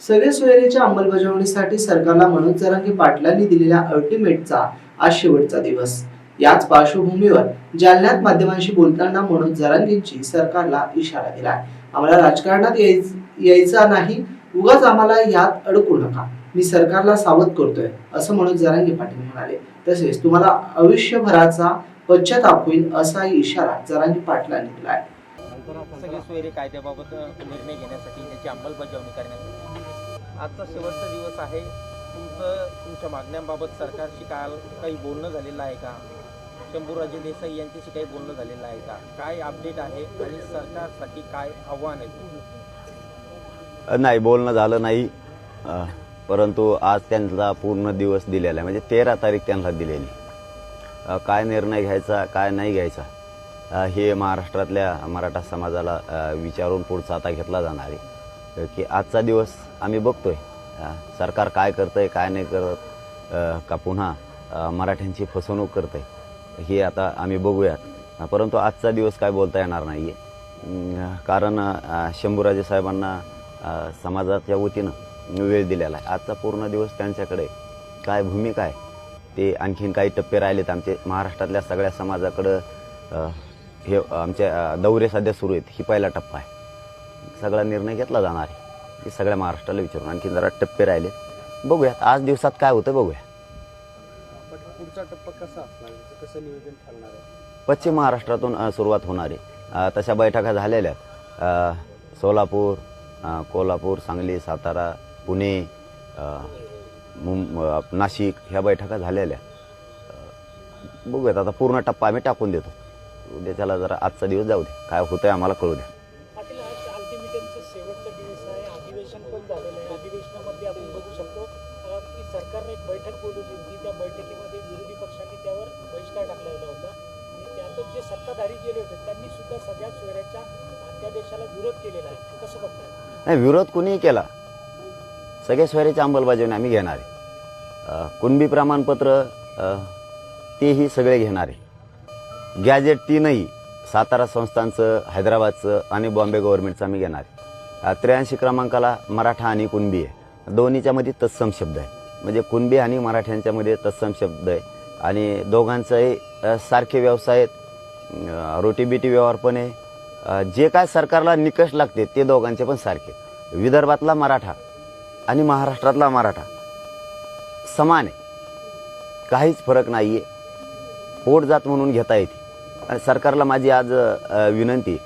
सगळे सोयरीच्या अंमलबजावणीसाठी सरकारला मनोज जरांगे पाटलांनी दिलेल्या अल्टिमेटचा आज शेवटचा दिवस. याच पार्श्वभूमीवर जालन्यात माध्यमांशी बोलताना मनोज जरांगेंची सरकारला इशारा दिलाय. आम्हाला राजकारणात यायचा नाही उगाच आम्हाला यात अडकू नका. मी सरकारला सावध करतोय असं मनोज जरांगे पाटील म्हणाले. तसेच तुम्हाला आयुष्यभराचा पश्चाताप होईल असाही इशारा जरांगे पाटलांनी दिला आहे सगळे सोयरी कायद्याबाबत निर्णय घेण्यासाठी त्याची अंमलबजावणी करण्यासाठी आजचा शेवटचा दिवस आहे. तुमचं तुमच्या मागण्यांबाबत सरकारशी काल काही बोलणं झालेलं आहे का? शंभूराजे देसाई यांच्याशी काही बोलणं झालेलं आहे का? काय अपडेट आहे आणि सरकारसाठी काय आव्हान आहे? नाही बोलणं झालं नाही. परंतु आज त्यांचा पूर्ण दिवस दिलेला आहे. म्हणजे तेरा तारीख त्यांना दिलेली. काय निर्णय घ्यायचा काय नाही घ्यायचा? हे महाराष्ट्रातल्या मराठा समाजाला विचारून पुढचा आता घेतला जाणार आहे. की आजचा दिवस आम्ही बघतोय. सरकार काय करतंय काय नाही करत का पुन्हा मराठ्यांची फसवणूक करतंय हे आता आम्ही बघूयात. परंतु आजचा दिवस काय बोलता येणार नाही आहे कारण शंभूराजे साहेबांना समाजाच्या वतीनं वेळ दिलेला आहे. आजचा पूर्ण दिवस त्यांच्याकडे काय भूमिका आहे? ते आणखीन काही टप्पे राहिलेत आमचे. महाराष्ट्रातल्या सगळ्या समाजाकडं हे आमच्या दौरे सध्या सुरू आहेत. ही पहिला टप्पा आहे. सगळा निर्णय घेतला जाणार आहे. हे सगळ्या महाराष्ट्राला विचारून. आणखीन जरा टप्पे राहिलेत बघूयात. आज दिवसात काय होतं बघूया. पण पुढचा टप्पा कसा असणार? याचं कसं नियोजन ठरणार आहे? पश्चिम महाराष्ट्रातून सुरुवात होणार आहे. तशा बैठका झालेल्या आहेत. सोलापूर कोल्हापूर सांगली सातारा पुणे मुं नाशिक ह्या बैठका झालेल्या बघूयात. आता पूर्ण टप्पा आम्ही टाकून देतो. उद्याच्याला जरा आजचा दिवस जाऊ दे. काय होतंय आम्हाला कळू द्या पाटील आज अल्टिमेटमचा शेवटचा दिवस आहे. अधिवेशन पण झालेलं आहे. अधिवेशनामध्ये आपण बघू शकतो अ, की सरकारने एक बैठक बोलवली होती. त्या बैठकीमध्ये विरोधी पक्षांनी त्यावर बहिष्कार टाकलेला होता. आणि त्यातच जे सत्ताधारी गेले होते त्यांनी सुद्धा सगळ्या सोयऱ्याच्या अध्यादेशाला विरोध केलेला आहे. कसं बघताय? नाही विरोध कुणीही केला. सगळ्या सोयऱ्याची अंमलबजावणी आम्ही घेणार आहे. कुणबी प्रमाणपत्र तेही सगळे घेणार आहे. गॅजेट तीनही सातारा संस्थांचं हैदराबादचं आणि बॉम्बे गव्हर्नमेंटचं आम्ही घेणार आहे. त्र्याऐंशी क्रमांकाला मराठा आणि कुणबी आहे. दोन्हीच्या मध्ये तत्सम शब्द आहे. म्हणजे कुणबी आणि मराठ्यांच्या मध्ये तत्सम शब्द आहे. आणि दोघांचंही सारखे व्यवसाय आहेत. रोटीबिटी व्यवहार पण आहे. जे काय सरकारला निकष लागते ते दोघांचे पण सारखे विदर्भातला मराठा आणि महाराष्ट्रातला मराठा समान आहे. काहीच फरक नाही आहे पोट जात म्हणून घेता येते. सरकारला माझी आज विनंती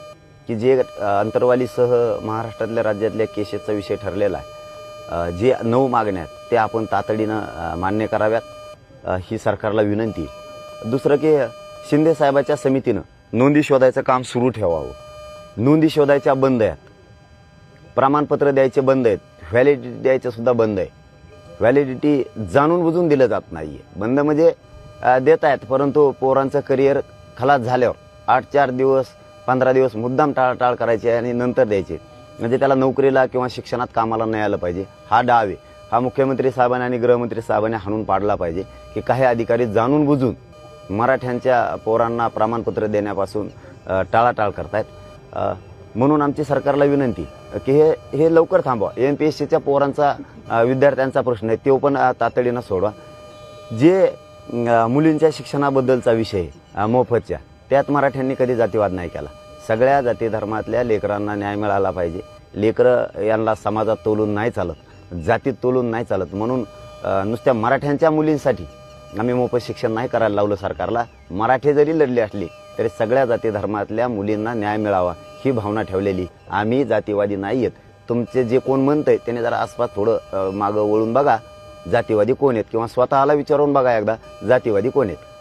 की जे अंतरवालीसह महाराष्ट्रातल्या राज्यातल्या केसेसचा विषय ठरलेला आहे जे नऊ मागण्या आहेत ते आपण तातडीनं मान्य कराव्यात. ही सरकारला विनंती. दुसरं की शिंदे साहेबाच्या समितीनं नोंदी शोधायचं काम सुरू ठेवावं. नोंदी शोधायच्या बंद आहेत. प्रमाणपत्र द्यायचे बंद आहेत. व्हॅलिडिटी द्यायचं सुद्धा बंद आहे. व्हॅलिडिटी जाणून बुजून दिलं जात नाही आहे बंद म्हणजे देत आहेत परंतु पोरांचं करिअर खलास झाल्यावर आठ चार दिवस पंधरा दिवस मुद्दाम टाळाटाळ करायचे आणि नंतर द्यायचे. म्हणजे त्याला नोकरीला किंवा शिक्षणात कामाला नाही आलं पाहिजे. हा डाव आहे. हा मुख्यमंत्री साहेबांनी आणि गृहमंत्री साहेबांनी हाणून पाडला पाहिजे की काही अधिकारी जाणून बुजून मराठ्यांच्या पोरांना प्रमाणपत्र देण्यापासून टाळाटाळ करतायत. म्हणून आमची सरकारला विनंती की हे हे लवकर थांबवा. एम पी एस सीच्या पोरांचा विद्यार्थ्यांचा प्रश्न आहे. तो पण तातडीनं सोडवा. जे मुलींच्या शिक्षणाबद्दलचा विषय आहे, मोफतच्या. त्यात मराठ्यांनी कधी जातीवाद नाही केला. सगळ्या जाती धर्मातल्या लेकरांना न्याय मिळाला पाहिजे. लेकरं यांना समाजात तोलून नाही चालत जातीत तोलून नाही चालत. म्हणून नुसत्या मराठ्यांच्या मुलींसाठी आम्ही मोफत शिक्षण नाही करायला लावलं सरकारला. मराठी जरी लढली असली तरी सगळ्या जाती धर्मातल्या मुलींना न्याय मिळावा ही भावना ठेवलेली. आम्ही जातीवादी नाही आहेत तुमचे जे कोण म्हणतंय त्याने जरा आसपास थोडं मागं वळून बघा. जातीवादी कोण आहेत? किंवा स्वतःला विचारून बघा एकदा. जातीवादी कोण आहेत?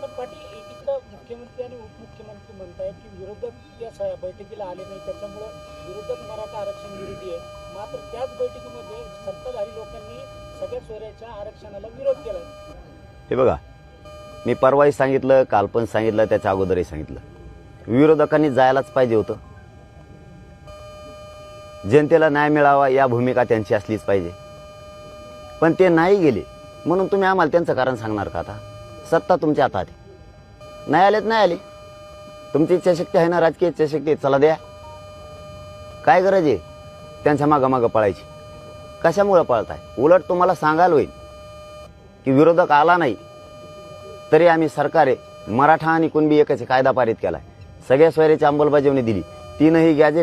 मुख्यमंत्री आणि उपमुख्यमंत्री म्हणतायत की विरोधक या बैठकीला आले नाही. त्याच्यामुळं विरोधक मराठा आरक्षण विरोधी आहे. मात्र त्याच बैठकीमध्ये सत्ताधारी लोकांनी सगळ्या सोयऱ्याच्या आरक्षणाला विरोध केला हे बघा मी परवाही सांगितलं काल पण सांगितलं त्याच्या अगोदरही सांगितलं. विरोधकांनी जायलाच पाहिजे होतं. जनतेला न्याय मिळावा या भूमिका त्यांची असलीच पाहिजे. पण ते नाही गेले म्हणून तुम्ही आम्हाला त्यांचं कारण सांगणार का आता? सत्ता तुमच्या हातात आहे. नाही आलेत नाही आले. तुमची इच्छाशक्ती आहे ना राजकीय इच्छाशक्ती चला द्या. काय गरज आहे? त्यांच्या मागामागं पळायची. कशामुळे पळताय? उलट तुम्हाला सांगायला होईल की विरोधक आला नाही तरी आम्ही सरकारे मराठा आणि कुणबी एकाचे कायदा पारित केलाय. सगळ्या सोयऱ्याची अंमलबजावणी दिली. तीनही गॅजेट